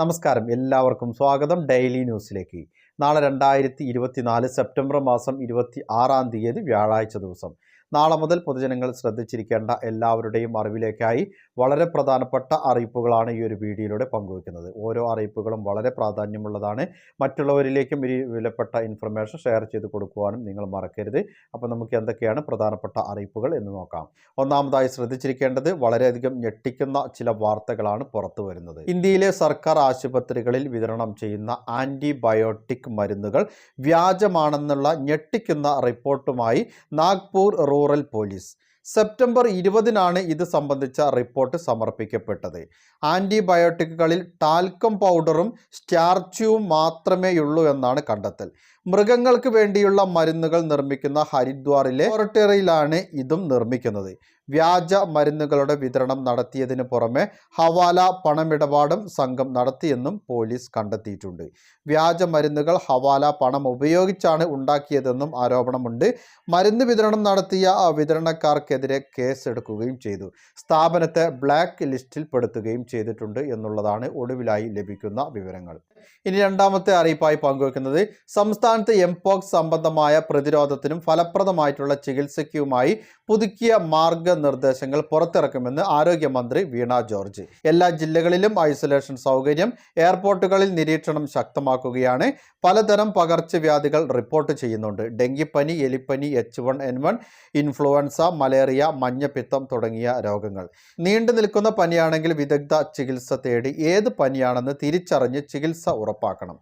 നമസ്കാരം. എല്ലാവർക്കും സ്വാഗതം ഡെയിലി ന്യൂസിലേക്ക്. നാളെ രണ്ടായിരത്തി ഇരുപത്തിനാല് സെപ്റ്റംബർ മാസം ഇരുപത്തി ആറാം തീയതി വ്യാഴാഴ്ച ദിവസം. നാളെ മുതൽ പൊതുജനങ്ങൾ ശ്രദ്ധിച്ചിരിക്കേണ്ട എല്ലാവരുടെയും അറിവിലേക്കായി വളരെ പ്രധാനപ്പെട്ട അറിയിപ്പുകളാണ് ഈ ഒരു വീഡിയോയിലൂടെ പങ്കുവയ്ക്കുന്നത് ഓരോ അറിയിപ്പുകളും വളരെ പ്രാധാന്യമുള്ളതാണ്. മറ്റുള്ളവരിലേക്കും ഈ വിലപ്പെട്ട ഇൻഫർമേഷൻ ഷെയർ ചെയ്ത് കൊടുക്കുവാനും നിങ്ങൾ മറക്കരുത്. അപ്പോൾ നമുക്ക് എന്തൊക്കെയാണ് പ്രധാനപ്പെട്ട അറിയിപ്പുകൾ എന്ന് നോക്കാം. ഒന്നാമതായി ശ്രദ്ധിച്ചിരിക്കേണ്ടത് വളരെയധികം ഞെട്ടിക്കുന്ന ചില വാർത്തകളാണ് പുറത്തു വരുന്നത്. ഇന്ത്യയിലെ സർക്കാർ ആശുപത്രികളിൽ വിതരണം ചെയ്യുന്ന ആന്റിബയോട്ടിക് മരുന്നുകൾ വ്യാജമാണെന്നുള്ള ഞെട്ടിക്കുന്ന റിപ്പോർട്ടുമായി നാഗ്പൂർ റൂറൽ പോലീസ്. സെപ്റ്റംബർ ഇരുപതിനാണ് ഇത് സംബന്ധിച്ച റിപ്പോർട്ട് സമർപ്പിക്കപ്പെട്ടത്. ആന്റിബയോട്ടിക്കുകളിൽ ടാൽക്കം പൗഡറും സ്റ്റാർച്യൂവും മാത്രമേയുള്ളൂ എന്നാണ് കണ്ടെത്തൽ. മൃഗങ്ങൾക്ക് വേണ്ടിയുള്ള മരുന്നുകൾ നിർമ്മിക്കുന്ന ഹരിദ്വാറിലെ ലബോറട്ടറിയിലാണ് ഇതും നിർമ്മിക്കുന്നത്. വ്യാജ മരുന്നുകളുടെ വിതരണം നടത്തിയതിനു പുറമെ ഹവാല പണമിടപാടും സംഘം നടത്തിയെന്നും പോലീസ് കണ്ടെത്തിയിട്ടുണ്ട്. വ്യാജ മരുന്നുകൾ ഹവാല പണം ഉപയോഗിച്ചാണ് ഉണ്ടാക്കിയതെന്നും ആരോപണമുണ്ട്. മരുന്ന് വിതരണം നടത്തിയ വിതരണക്കാർക്കെതിരെ കേസെടുക്കുകയും ചെയ്തു. സ്ഥാപനത്തെ ബ്ലാക്ക് ലിസ്റ്റിൽ പെടുത്തുകയും ചെയ്തിട്ടുണ്ട് എന്നുള്ളതാണ് ഒടുവിലായി ലഭിക്കുന്ന വിവരങ്ങൾ. ഇനി രണ്ടാമത്തെ അറിയിപ്പായി പങ്കുവെക്കുന്നത് സംസ്ഥാനത്ത് എംപോക്സ് സംബന്ധമായ പ്രതിരോധത്തിനും ഫലപ്രദമായിട്ടുള്ള ചികിത്സയ്ക്കുമായി പുതുക്കിയ മാർഗനിർദ്ദേശങ്ങൾ പുറത്തിറക്കുമെന്ന് ആരോഗ്യമന്ത്രി വീണ ജോർജ്. എല്ലാ ജില്ലകളിലും ഐസൊലേഷൻ സൗകര്യം എയർപോർട്ടുകളിൽ നിരീക്ഷണം ശക്തമാക്കുകയാണ്. പലതരം പകർച്ചവ്യാധികൾ റിപ്പോർട്ട് ചെയ്യുന്നുണ്ട്. ഡെങ്കിപ്പനി എലിപ്പനി H one N one influenza malaria മഞ്ഞപ്പിത്തം തുടങ്ങിയ രോഗങ്ങൾ. നീണ്ടു നിൽക്കുന്ന പനിയാണെങ്കിൽ വിദഗ്ധ ചികിത്സ തേടി ഏത് പനിയാണെന്ന് തിരിച്ചറിഞ്ഞ് ചികിത്സ ഉറപ്പാക്കണം.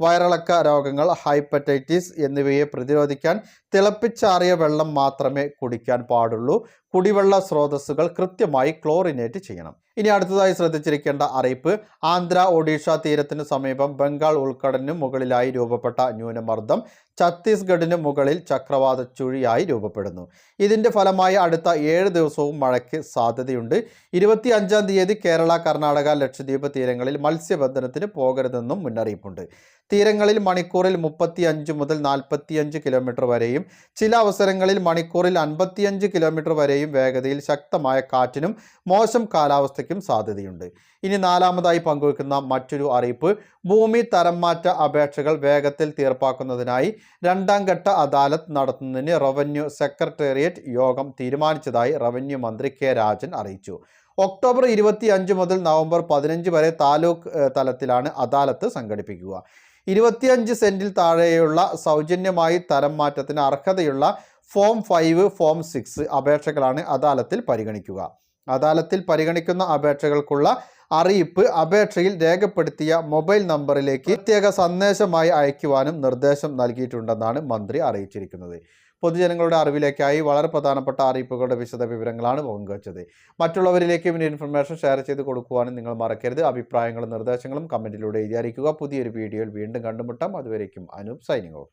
വയറിളക്ക രോഗങ്ങൾ ഹൈപ്പറ്റൈറ്റിസ് എന്നിവയെ പ്രതിരോധിക്കാൻ തിളപ്പിച്ചാറിയ വെള്ളം മാത്രമേ കുടിക്കാൻ പാടുള്ളൂ. കുടിവെള്ള സ്രോതസ്സുകൾ കൃത്യമായി ക്ലോറിനേറ്റ് ചെയ്യണം. ഇനി അടുത്തതായി ശ്രദ്ധിച്ചിരിക്കേണ്ട അറിയിപ്പ്. ആന്ധ്ര ഒഡീഷ തീരത്തിന് സമീപം ബംഗാൾ ഉൾക്കടലിനു മുകളിലായി രൂപപ്പെട്ട ന്യൂനമർദ്ദം ഛത്തീസ്ഗഡിന് മുകളിൽ ചക്രവാത ചുഴിയായി രൂപപ്പെടുന്നു. ഇതിന്റെ ഫലമായി അടുത്ത ഏഴ് ദിവസവും മഴയ്ക്ക് സാധ്യതയുണ്ട്. ഇരുപത്തി അഞ്ചാം തീയതി കേരള കർണാടക ലക്ഷദ്വീപ് തീരങ്ങളിൽ മത്സ്യബന്ധനത്തിന് പോകരുതെന്നും മുന്നറിയിപ്പുണ്ട്. തീരങ്ങളിൽ മണിക്കൂറിൽ മുപ്പത്തി അഞ്ച് മുതൽ നാൽപ്പത്തിയഞ്ച് കിലോമീറ്റർ വരെയും ചില അവസരങ്ങളിൽ മണിക്കൂറിൽ അൻപത്തിയഞ്ച് കിലോമീറ്റർ വരെയും വേഗതയിൽ ശക്തമായ കാറ്റിനും മോശം കാലാവസ്ഥയ്ക്കും സാധ്യതയുണ്ട്. ഇനി നാലാമതായി പങ്കുവെക്കുന്ന മറ്റൊരു അറിയിപ്പ് ഭൂമി തരംമാറ്റ അപേക്ഷകൾ വേഗത്തിൽ തീർപ്പാക്കുന്നതിനായി രണ്ടാം ഘട്ട അദാലത്ത് നടത്തുന്നതിന് റവന്യൂ സെക്രട്ടേറിയറ്റ് യോഗം തീരുമാനിച്ചതായി റവന്യൂ മന്ത്രി കെ രാജൻ അറിയിച്ചു. ഒക്ടോബർ ഇരുപത്തി അഞ്ച് മുതൽ നവംബർ പതിനഞ്ച് വരെ താലൂക്ക് തലത്തിലാണ് അദാലത്ത് സംഘടിപ്പിക്കുക. ഇരുപത്തിയഞ്ച് സെന്റിൽ താഴെയുള്ള സൗജന്യമായി തരം മാറ്റത്തിന് അർഹതയുള്ള ഫോം ഫൈവ് ഫോം സിക്സ് അപേക്ഷകളാണ് അദാലത്തിൽ പരിഗണിക്കുക. അദാലത്തിൽ പരിഗണിക്കുന്ന അപേക്ഷകൾക്കുള്ള അറിയിപ്പ് അപേക്ഷയിൽ രേഖപ്പെടുത്തിയ മൊബൈൽ നമ്പറിലേക്ക് പ്രത്യേക സന്ദേശമായി അയക്കുവാനും നിർദ്ദേശം നൽകിയിട്ടുണ്ടെന്നാണ് മന്ത്രി അറിയിച്ചിരിക്കുന്നത്. പൊതുജനങ്ങളുടെ അറിവിലേക്കായി വളരെ പ്രധാനപ്പെട്ട അറിയിപ്പുകളുടെ വിശദ വിവരങ്ങളാണ് പങ്കുവച്ചത് മറ്റുള്ളവരിലേക്കും ഇതിന്റെ ഇൻഫർമേഷൻ ഷെയർ ചെയ്ത് കൊടുക്കുവാനും നിങ്ങൾ മറക്കരുത്. അഭിപ്രായങ്ങളും നിർദ്ദേശങ്ങളും കമന്റിലൂടെ എഴുതി അറിയിക്കുക. പുതിയൊരു വീഡിയോയിൽ വീണ്ടും കണ്ടുമുട്ടാം. അതുവരേക്കും അനൂപ് സൈനിങ് ഓഫ്